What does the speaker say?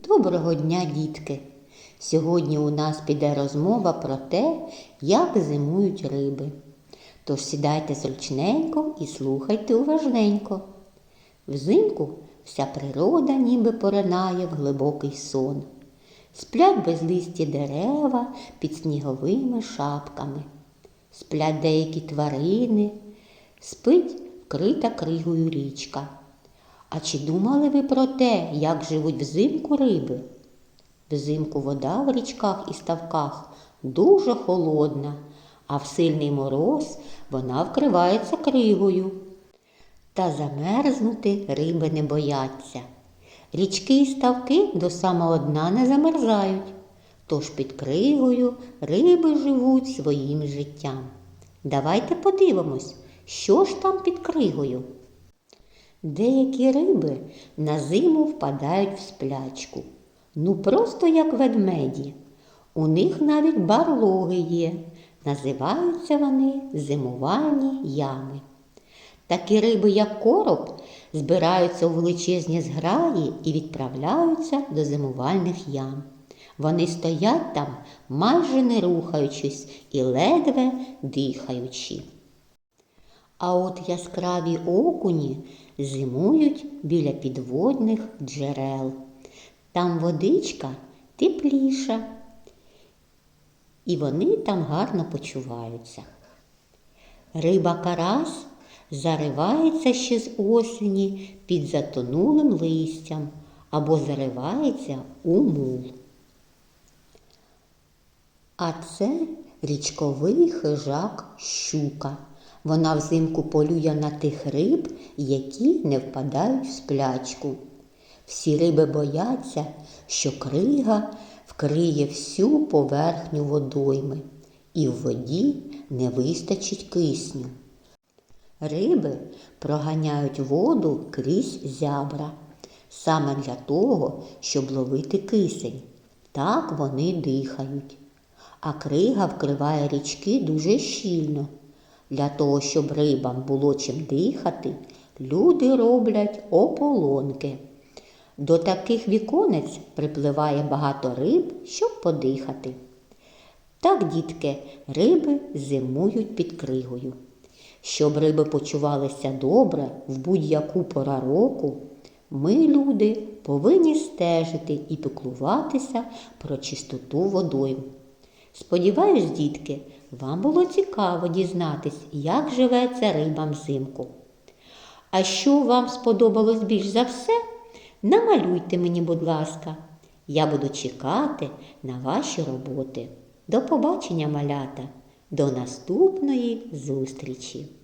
Доброго дня, дітки! Сьогодні у нас піде розмова про те, як зимують риби. Тож сідайте зручненько і слухайте уважненько. Взимку вся природа ніби поринає в глибокий сон. Сплять безлисті дерева під сніговими шапками. Сплять деякі тварини, спить вкрита кригою річка. А чи думали ви про те, як живуть взимку риби? Взимку вода в річках і ставках дуже холодна, а в сильний мороз вона вкривається кригою. Та замерзнути риби не бояться. Річки і ставки до самого дна не замерзають, тож під кригою риби живуть своїм життям. Давайте подивимось, що ж там під кригою. Деякі риби на зиму впадають в сплячку. Ну просто як ведмеді. У них навіть барлоги є. Називаються вони зимувальні ями. Такі риби, як короб, збираються у величезні зграї і відправляються до зимувальних ям. Вони стоять там, майже не рухаючись і ледве дихаючи. А от яскраві окуні зимують біля підводних джерел. Там водичка тепліша, і вони там гарно почуваються. Риба карась заривається ще з осені під затонулим листям або заривається у мул. А це річковий хижак щука. Вона взимку полює на тих риб, які не впадають в сплячку. Всі риби бояться, що крига вкриє всю поверхню водойми, і в воді не вистачить кисню. Риби проганяють воду крізь зябра, саме для того, щоб ловити кисень. Так вони дихають. А крига вкриває річки дуже щільно. Для того, щоб рибам було чим дихати, люди роблять ополонки. До таких віконець припливає багато риб, щоб подихати. Так, дітки, риби зимують під кригою. Щоб риби почувалися добре в будь-яку пора року, ми, люди, повинні стежити і піклуватися про чистоту водойм. Сподіваюсь, дітки, вам було цікаво дізнатись, як живеться рибам взимку. А що вам сподобалось більш за все, намалюйте мені, будь ласка. Я буду чекати на ваші роботи. До побачення, малята, до наступної зустрічі!